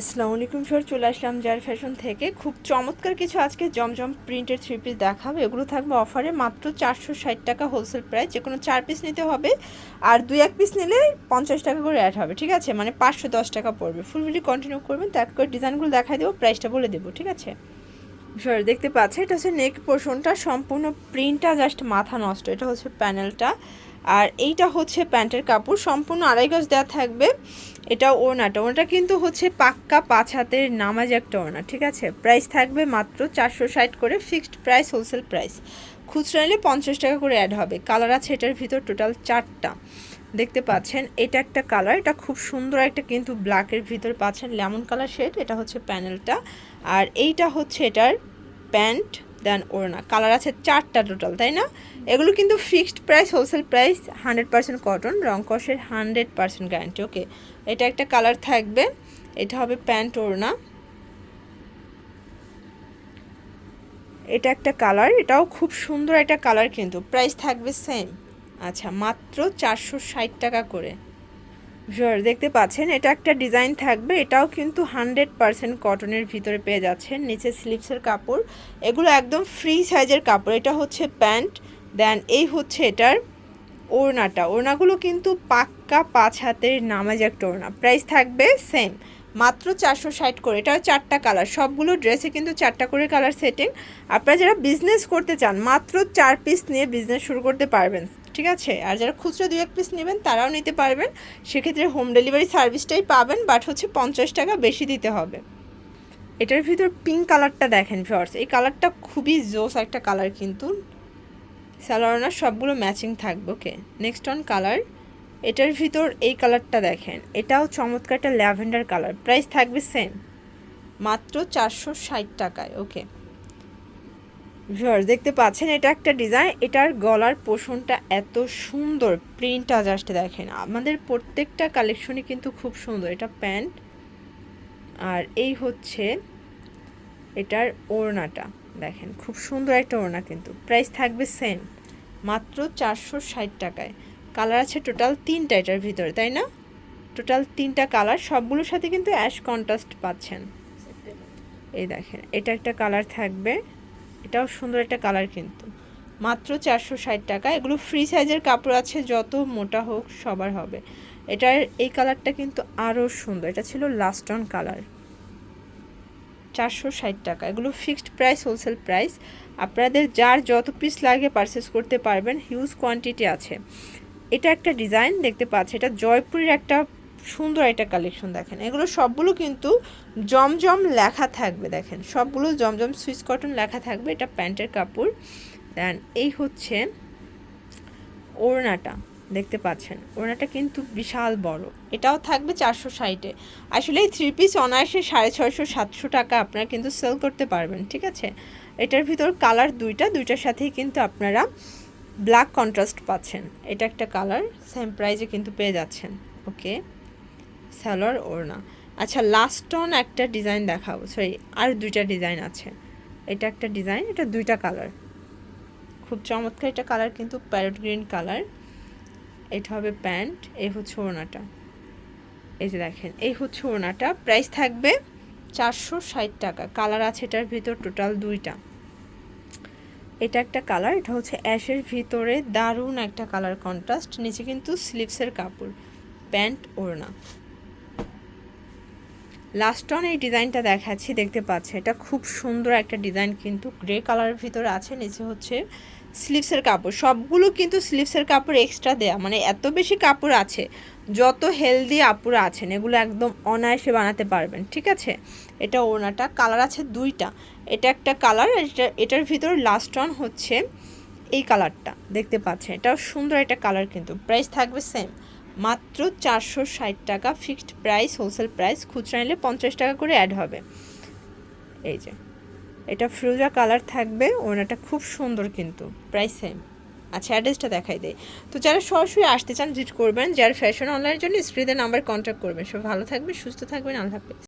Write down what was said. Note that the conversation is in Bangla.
আসসালামু আলাইকুম স্যার চলে আসলাম জার ফ্যাশন থেকে। খুব চমৎকার কিছু আজকে জমজম প্রিন্টের থ্রি পিস দেখাবো। এগুলো থাকবে অফারে মাত্র চারশো ষাট টাকা হোলসেল প্রাইস যে কোনো চার পিস নিতে হবে, আর দুই এক পিস নিলে পঞ্চাশ টাকা করে অ্যাড হবে, ঠিক আছে? মানে পাঁচশো দশ টাকা পড়বে। ফুল কন্টিনিউ করবেন তো এক করে ডিজাইনগুলো দেখাই দেবো প্রাইসটা বলে দেবো, ঠিক আছে? স্যার দেখতে পাচ্ছে এটা হচ্ছে নেক পোর্শনটা সম্পূর্ণ প্রিন্টটা জাস্ট মাথা নষ্ট। এটা হচ্ছে প্যানেলটা আর এইটা হচ্ছে প্যান্টের কাপড়, সম্পূর্ণ আড়াই গজ দেওয়া থাকবে। এটা ওড়নাটা ওড়নাটা কিন্তু হচ্ছে পাক্কা পাঁচ হাতের নামাজ একটা ওড়না, ঠিক আছে? প্রাইস থাকবে মাত্র চারশো ষাট করে ফিক্সড প্রাইস হোলসেল প্রাইস খুচরা নিলে পঞ্চাশ টাকা করে অ্যাড হবে। কালার আছে এটার ভিতর টোটাল চারটা। দেখতে পাচ্ছেন, এটা একটা কালার এটা খুব সুন্দর একটা কিন্তু ব্ল্যাকের ভিতর পাচ্ছেন লেমন কালার শেড এটা হচ্ছে প্যানেলটা আর এইটা হচ্ছে এটার প্যান্ট। দেন ওড়না। কালার আছে চারটা টোটাল তাই না? এগুলো কিন্তু fixed price wholesale price hundred percent cotton রং কষের হান্ড্রেড পার্সেন্ট গ্যারান্টি ওকে এটা একটা কালার থাকবে, এটা হবে প্যান্ট ওড়না। এটা একটা কালার এটাও খুব সুন্দর একটা কালার কিন্তু প্রাইস থাকবে সেম আচ্ছা মাত্র চারশো ষাট টাকা করে। জোর দেখতে পাচ্ছেন, এটা একটা ডিজাইন থাকবে, এটাও কিন্তু হান্ড্রেড পারসেন্ট কটনের ভিতরে পেয়ে যাচ্ছেন, নিচে স্লিপসের কাপড়। এগুলো একদম ফ্রি সাইজের কাপড়, এটা হচ্ছে প্যান্ট দেন এই হচ্ছে এটার ওড়নাটা। ওড়নাগুলো কিন্তু পাক্কা পাঁচ হাতের নামাজ একটা ওড়না প্রাইস থাকবে সেম মাত্র চারশো ষাট করে, এটাও চারটা কালার সবগুলো ড্রেসে কিন্তু চারটা করে কালার সেটিং আপনারা যারা বিজনেস করতে চান, মাত্র চার পিস নিয়ে বিজনেস শুরু করতে পারবেন, ঠিক আছে? আর যারা খুচরো দু এক পিস নেবেন, তারাও নিতে পারবেন। সেক্ষেত্রে হোম ডেলিভারি সার্ভিসটাই পাবেন বাট হচ্ছে পঞ্চাশ টাকা বেশি দিতে হবে। এটার ভিতর পিঙ্ক কালারটা দেখেন ফর্স এই কালারটা খুবই জোস একটা কালার কিন্তু। স্যালোয়ার সবগুলো ম্যাচিং থাকবে ওকে নেক্সট অন কালার এটার ভিতর এই কালারটা দেখেন। এটাও চমৎকার একটা ল্যাভেন্ডার কালার। প্রাইস থাকবে সেম মাত্র চারশো ষাট টাকায় ওকে ভিউয়ার্স দেখতে পাচ্ছেন এটা একটা ডিজাইন এটার গলার পোষণটা এত সুন্দর। প্রিন্টটা জাস্ট দেখেন। আমাদের প্রত্যেকটা কালেকশনই কিন্তু খুব সুন্দর। এটা প্যান্ট আর এই হচ্ছে এটার ওড়নাটা। দেখেন, খুব সুন্দর একটা ওড়না কিন্তু। প্রাইস থাকবে সেম মাত্র চারশো ষাট টাকায়। কালার আছে টোটাল তিনটা এটার ভিতরে, তাই না? টোটাল তিনটা কালার, সবগুলোর সাথে কিন্তু অ্যাশ কন্ট্রাস্ট পাচ্ছেন। এই দেখেন, এটা একটা কালার থাকবে, এটাও সুন্দর একটা কালার কিন্তু। মাত্র চারশো ষাট টাকা, এগুলো ফ্রি সাইজের কাপড় আছে, যত মোটা হোক সবার হবে। এটার, এই কালারটা কিন্তু আরও সুন্দর, এটা ছিল লাস্ট অন কালার চারশো ষাট টাকা, এগুলো ফিক্সড প্রাইস হোলসেল প্রাইস আপনাদের যার যত পিস লাগে পারচেস করতে পারবেন হিউজ কোয়ান্টিটি আছে। এটা একটা ডিজাইন দেখতে পাচ্ছি। এটা জয়পুরের একটা সুন্দর একটা কালেকশন দেখেন। এগুলো সবগুলো কিন্তু জমজম লেখা থাকবে দেখেন। সবগুলো জমজম সুইচ কটন লেখা থাকবে। এটা প্যান্টের কাপড়। দেন এই হচ্ছে ওড়নাটা দেখতে পাচ্ছেন। ওড়নাটা কিন্তু বিশাল বড়। এটাও থাকবে চারশো ষাটে আসলে এই থ্রি পিস অনায়াসে সাড়ে ছয়শো, সাতশো টাকা আপনারা কিন্তু সেল করতে পারবেন, ঠিক আছে? এটার ভিতর কালার দুইটা, দুইটার সাথেই কিন্তু আপনারা ব্ল্যাক কন্ট্রাস্ট পাচ্ছেন। এটা একটা কালার সেম প্রাইজে কিন্তু পেয়ে যাচ্ছেন। ওকে স্যালোয়ার ওড়না। আচ্ছা লাস্ট অন একটা ডিজাইন দেখাবো। সরি আর দুইটা ডিজাইন আছে। এটা একটা ডিজাইন এটা দুইটা কালার। খুব চমৎকার এটা কালার, কিন্তু প্যারট গ্রিন কালার। এটা হবে প্যান্ট এই হচ্ছে ওড়নাটা। এই যে দেখেন, এই হচ্ছে ওড়নাটা। প্রাইস থাকবে চারশো ষাট টাকা। কালার আছে এটার ভিতর টোটাল দুইটা। এটা একটা কালার এটা হচ্ছে অ্যাশের ভিতরে দারুণ একটা কালার কন্ট্রাস্ট নিচে কিন্তু স্লিভসের কাপড়, প্যান্ট, ওড়না। লাস্ট অন এই ডিজাইনটা দেখাচ্ছি, দেখতে পাচ্ছে, এটা খুব সুন্দর একটা ডিজাইন কিন্তু গ্রে কালারের ভিতরে আছে, নিচে হচ্ছে স্লিভসের কাপড়। সবগুলো কিন্তু স্লিভসের কাপড় এক্সট্রা দেয়া মানে এত বেশি কাপড় আছে যত হেলদি আপুরা আছেন, এগুলো একদম অনায়াসে বানাতে পারবেন, ঠিক আছে? এটা ওনাটা কালার আছে দুইটা। এটা একটা কালার এটা, এটার ভিতর লাস্ট ওয়ান হচ্ছে এই কালারটা দেখতে পাচ্ছেন? এটাও সুন্দর একটা কালার কিন্তু প্রাইস থাকবে সেম মাত্র চারশো ষাট টাকা ফিক্সড প্রাইস হোলসেল প্রাইস খুচরা নিলে পঞ্চাশ টাকা করে অ্যাড হবে। এই যে, এটা ফ্রুজা কালার থাকবে ওনাটা খুব সুন্দর কিন্তু প্রাইস সেম আচ্ছা অ্যাড্রেসটা দেখাই দেয় তো যারা সরাসরি আসতে চান ভিজিট করবেন। যারা ফ্যাশন অনলাইনের জন্য স্প্রিদের নাম্বার কন্ট্যাক্ট করবেন। সব ভালো থাকবেন, সুস্থ থাকবেন। আল্লাহ হাফেজ।